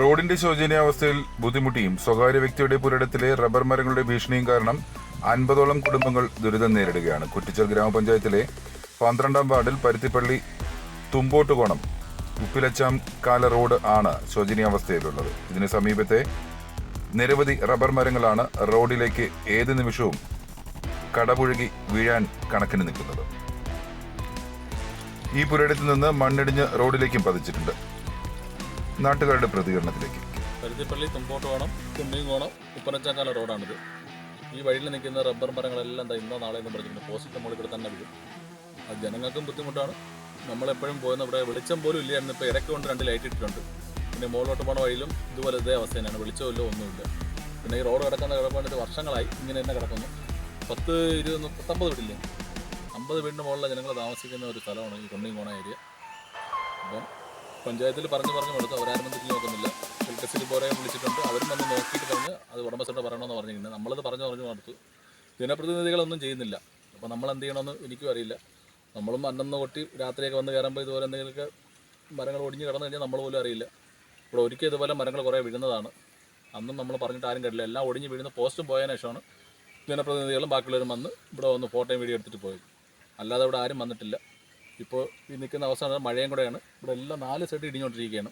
റോഡിന്റെ ശോചനീയാവസ്ഥയിൽ ബുദ്ധിമുട്ടിയും സ്വകാര്യ വ്യക്തിയുടെ പുരയിടത്തിലെ റബ്ബർ മരങ്ങളുടെ ഭീഷണിയും കാരണം അൻപതോളം കുടുംബങ്ങൾ ദുരിതം നേരിടുകയാണ്. കുറ്റിച്ചൽ ഗ്രാമപഞ്ചായത്തിലെ പന്ത്രണ്ടാം വാർഡിൽ പരുത്തിപ്പള്ളി തുമ്പോട്ടുകോണം ഉപ്പിലച്ചാം കാല റോഡ് ആണ് ശോചനീയാവസ്ഥയിലുള്ളത്. ഇതിന് സമീപത്തെ നിരവധി റബ്ബർ മരങ്ങളാണ് റോഡിലേക്ക് ഏത് നിമിഷവും കടപുഴകി വീഴാൻ കണക്കിന് നിൽക്കുന്നത്. ഈ പുരയിടത്തിൽ നിന്ന് മണ്ണിടിഞ്ഞ് റോഡിലേക്കും പതിച്ചിട്ടുണ്ട്. നാട്ടുകാരുടെ പ്രതികരണത്തിലേക്ക്. പരുത്തിപ്പള്ളി തുമ്പോട്ട് തുമ്പോട്ടുകോണം വേണം ഉപ്പനച്ചാക്കാല റോഡാണിത്. ഈ വഴിയിൽ നിൽക്കുന്ന റബ്ബർ മരങ്ങളെല്ലാം എന്താ ഇന്നോ നാളെ എന്ന് പറഞ്ഞിട്ടുണ്ട്. പോസ്റ്റിന്റെ മുകളിൽ ഇവിടെ തന്നെ വീഴും അത് ജനങ്ങൾക്കും ബുദ്ധിമുട്ടാണ്. നമ്മളെപ്പോഴും പോകുന്ന ഇവിടെ വെളിച്ചം പോലും ഇല്ലായിരുന്നു ഇപ്പോൾ ഇടയ്ക്ക് കൊണ്ട് രണ്ട് ലൈറ്റ് ഇട്ടിട്ടുണ്ട്. പിന്നെ മുകളിലോട്ട് പോണ വഴിയിലും ഇതുപോലെ ഇതേ അവസ്ഥ തന്നെയാണ്. വെളിച്ചമില്ല ഒന്നുമില്ല. പിന്നെ ഈ റോഡ് കിടക്കുന്ന കിടപ്പാണ്ടിട്ട് വർഷങ്ങളായി ഇങ്ങനെ തന്നെ കിടക്കുന്നു. പത്ത് ഇരുപത് മുപ്പത്തമ്പത് വീട്ടില്ലേ അമ്പത് വീടിന് മുകളിലെ ജനങ്ങൾ താമസിക്കുന്ന ഒരു സ്ഥലമാണ് ഈ കൊണ്ടിങ്കോണ ഏരിയ. അപ്പം പഞ്ചായത്തിൽ പറഞ്ഞു പറഞ്ഞു കൊടുത്തു അവരാരും തിരിഞ്ഞു നോക്കുന്നില്ല. എലക്ട്രിസിറ്റി പോരെ വിളിച്ചിട്ടുണ്ട്. അവരും വന്ന് നോക്കിയിട്ട് പറഞ്ഞ് അത് ഉടമസ്ഥരോട് പറയണമെന്ന് പറഞ്ഞിരിക്കുന്നത്. നമ്മളത് പറഞ്ഞു പറഞ്ഞു കൊടുത്തു. ജനപ്രതിനിധികളൊന്നും ചെയ്യുന്നില്ല. അപ്പോൾ നമ്മൾ എന്ത് ചെയ്യണമെന്ന് എനിക്കും അറിയില്ല. നമ്മളും അന്നന്ന് കൊട്ടി രാത്രിയൊക്കെ വന്ന് കയറുമ്പോൾ ഇതുപോലെ എന്തെങ്കിലുമൊക്കെ മരങ്ങൾ ഒടിഞ്ഞ് കിടന്നു കഴിഞ്ഞാൽ നമ്മൾ പോലും അറിയില്ല. ഇവിടെ ഒരിക്കൽ ഇതുപോലെ മരങ്ങൾ കുറേ വീഴുന്നതാണ്. അന്നും നമ്മൾ പറഞ്ഞിട്ട് ആരും കേട്ടില്ല. എല്ലാം ഒടിഞ്ഞ് വീഴുന്ന പോസ്റ്റും പോയതിനു ശേഷമാണ് ജനപ്രതിനിധികളും ബാക്കിയുള്ളവരും വന്ന് ഇവിടെ വന്ന് ഫോട്ടോയും വീഡിയോ എടുത്തിട്ട് പോയത്. അല്ലാതെ ഇവിടെ ആരും വന്നിട്ടില്ല. ഇപ്പോൾ ഈ നിൽക്കുന്ന അവസാനം മഴയും കൂടെയാണ്. ഇവിടെ എല്ലാം നാല് സൈഡ് ഇടിഞ്ഞുകൊണ്ടിരിക്കുകയാണ്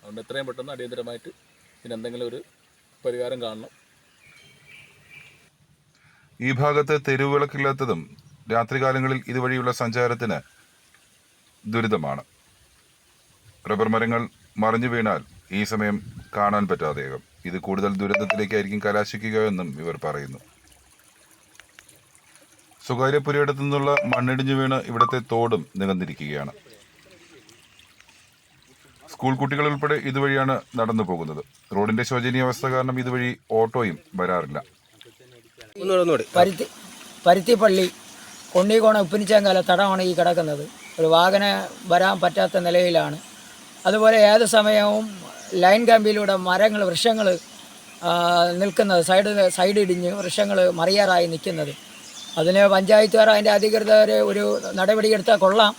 അതുകൊണ്ട് എത്രയും പെട്ടെന്ന് അടിയന്തരമായിട്ട് ഇതിനെന്തെങ്കിലും ഒരു പരിഹാരം കാണണം. ഈ ഭാഗത്ത് തെരുവുവിളക്കില്ലാത്തതും രാത്രികാലങ്ങളിൽ ഇതുവഴിയുള്ള സഞ്ചാരത്തിന് ദുരിതമാണ്. റബ്ബർ മരങ്ങൾ മറിഞ്ഞു വീണാൽ ഈ സമയം കാണാൻ പറ്റാതെയാകും ഇത് കൂടുതൽ ദുരന്തത്തിലേക്കായിരിക്കും കലാശിക്കുക എന്നും ഇവർ പറയുന്നു. സ്വകാര്യ പുരയിടത്തു നിന്നുള്ള മണ്ണിടിഞ്ഞു വീണ് ഇവിടുത്തെ തോടും നികന്നിരിക്കുകയാണ്. സ്കൂൾ കുട്ടികൾ ഉൾപ്പെടെ ഇതുവഴിയാണ് നടന്നു പോകുന്നത്. റോഡിന്റെ ശോചനീയാവസ്ഥ കാരണം ഇതുവഴി ഓട്ടോയും വരാറില്ല. പരുത്തി പരുത്തിപ്പള്ളി കൊണ്ണിക്കോണ ഉപ്പിനിച്ചേങ്കാല തടമാണ് ഈ കിടക്കുന്നത്. ഒരു വാഹന വരാൻ പറ്റാത്ത നിലയിലാണ്. അതുപോലെ ഏത് സമയവും ലൈൻ കമ്പിയിലൂടെ മരങ്ങൾ വൃക്ഷങ്ങൾ നിൽക്കുന്നത്. സൈഡ് സൈഡ് ഇടിഞ്ഞ് വൃക്ഷങ്ങൾ മറിയാറായി നിൽക്കുന്നത്. അതിന് പഞ്ചായത്തുകാർ അതിന്റെ അധികൃതർ ഒരു നടപടിയെടുത്താൽ കൊള്ളാം.